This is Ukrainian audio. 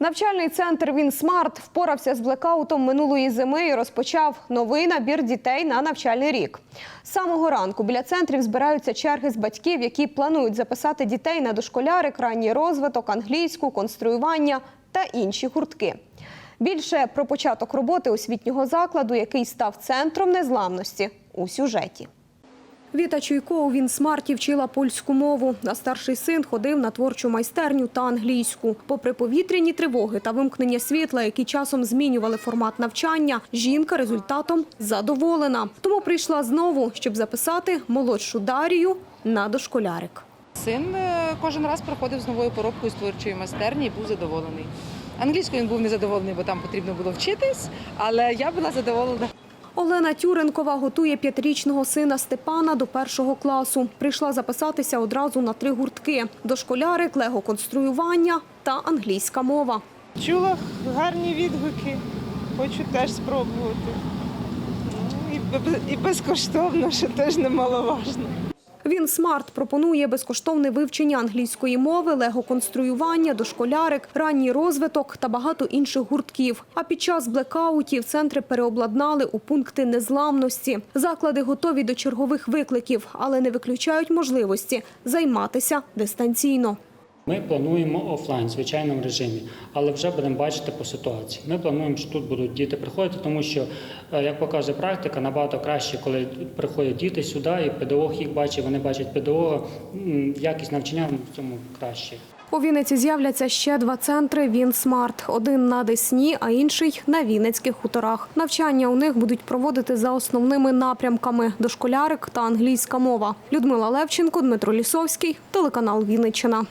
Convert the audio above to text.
Навчальний центр Вінсмарт впорався з блекаутом минулої зими і розпочав новий набір дітей на навчальний рік. З самого ранку біля центрів збираються черги з батьків, які планують записати дітей на дошколярик, ранній розвиток, англійську, конструювання та інші гуртки. Більше про початок роботи освітнього закладу, який став центром незламності у сюжеті. Віта Чуйко у Вінсмарті вчила польську мову, а старший син ходив на творчу майстерню та англійську. Попри повітряні тривоги та вимкнення світла, які часом змінювали формат навчання, жінка результатом задоволена. Тому прийшла знову, щоб записати молодшу Дарію на дошколярик. Син е, кожен раз приходив з новою поробкою з творчої майстерні і був задоволений. Англійською він був незадоволений, бо там потрібно було вчитись, але я була задоволена. Олена Тюренкова готує п'ятирічного сина Степана до першого класу. Прийшла записатися одразу на три гуртки – дошколярик, лего-конструювання та англійська мова. Чула гарні відгуки, хочу теж спробувати. Ну, і, безкоштовно, що теж немаловажно. Він смарт пропонує безкоштовне вивчення англійської мови, лего-конструювання, дошколярик, ранній розвиток та багато інших гуртків. А під час блекаутів центри переобладнали у пункти незламності. Заклади готові до чергових викликів, але не виключають можливості займатися дистанційно. Ми плануємо офлайн в звичайному режимі, але вже будемо бачити по ситуації. Ми плануємо, що тут будуть діти приходити, тому що, е, як показує практика, набагато краще, коли приходять діти сюди, і педагог їх бачить, вони бачать педагога. Якість навчання в цьому краще. У Вінниці з'являться ще два центри Вінсмарт. Один на Десні, а інший на Вінницьких хуторах. Навчання у них будуть проводити за основними напрямками – дошколярик та англійська мова. Людмила Левченко, Дмитро Лісовський, телеканал Вінниччина.